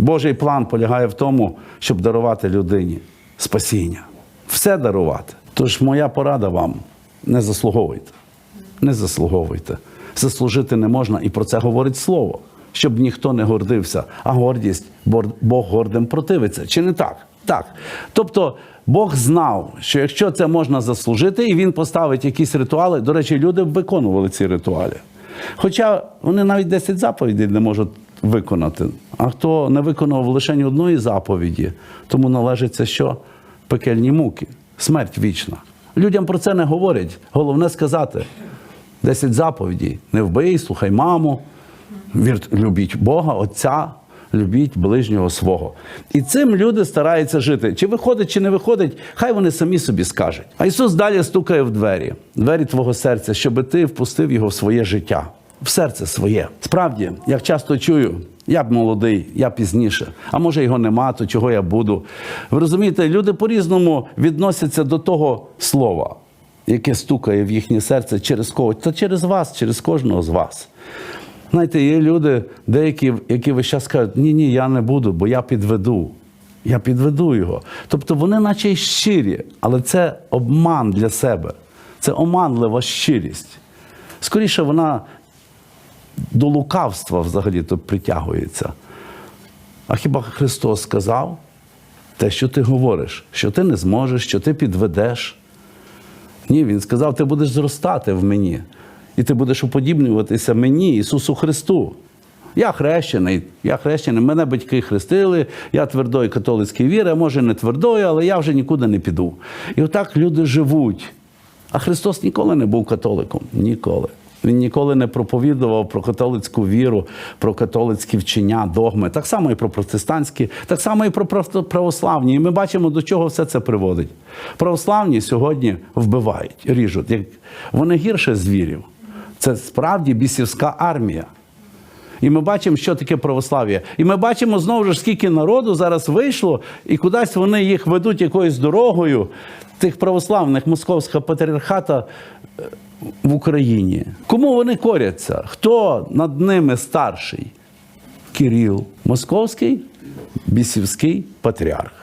Божий план полягає в тому, щоб дарувати людині спасіння. Все дарувати. Тож моя порада вам не заслуговуйте. Не заслуговуйте. Заслужити не можна, і про це говорить слово, щоб ніхто не гордився, а гордість Бог гордим противиться. Чи не так? Так. Тобто Бог знав, що якщо це можна заслужити, і він поставить якісь ритуали. До речі, люди виконували ці ритуали. Хоча вони навіть 10 заповідей не можуть виконати. А хто не виконав лише одної заповіді, тому належиться що? Пекельні муки, смерть вічна. Людям про це не говорять. Головне сказати: 10 заповідей. Не вбий, слухай маму, вір, любіть Бога, Отця, любіть ближнього свого. І цим люди стараються жити. Чи виходить, чи не виходить, хай вони самі собі скажуть. А Ісус далі стукає в двері, двері твого серця, щоб ти впустив його в своє життя, в серце своє. Справді, як часто чую, я б молодий, я пізніше. А може його нема, то чого я буду. Ви розумієте, люди по-різному відносяться до того слова, яке стукає в їхнє серце через когось, та через вас, через кожного з вас. Знаєте, є люди, деякі, які весь час кажуть, ні, ні, я не буду, бо я підведу. Я підведу його. Тобто вони наче й щирі, але це обман для себе. Це оманлива щирість. Скоріше, вона до лукавства взагалі то притягується. А хіба Христос сказав те, що ти говориш, що ти не зможеш, що ти підведеш? Ні, Він сказав, ти будеш зростати в мені, і ти будеш уподібнюватися мені, Ісусу Христу. Я хрещений, я хрещений, мене батьки хрестили, я твердої католицької віри, може не твердої, але я вже нікуди не піду. І отак люди живуть. А Христос ніколи не був католиком. Ніколи. Він ніколи не проповідував про католицьку віру, про католицькі вчення, догми, так само і про протестантські, так само і про прав- православні. І ми бачимо, до чого все це приводить. Православні сьогодні вбивають, ріжуть. Вони гірше звірів. Це справді бісівська армія. І ми бачимо, що таке православ'я. І ми бачимо знову ж, скільки народу зараз вийшло, і кудись вони їх ведуть якоюсь дорогою тих православних московського патріархата е, в Україні. Кому вони коряться? Хто над ними старший? Кирил, московський бісівський патріарх.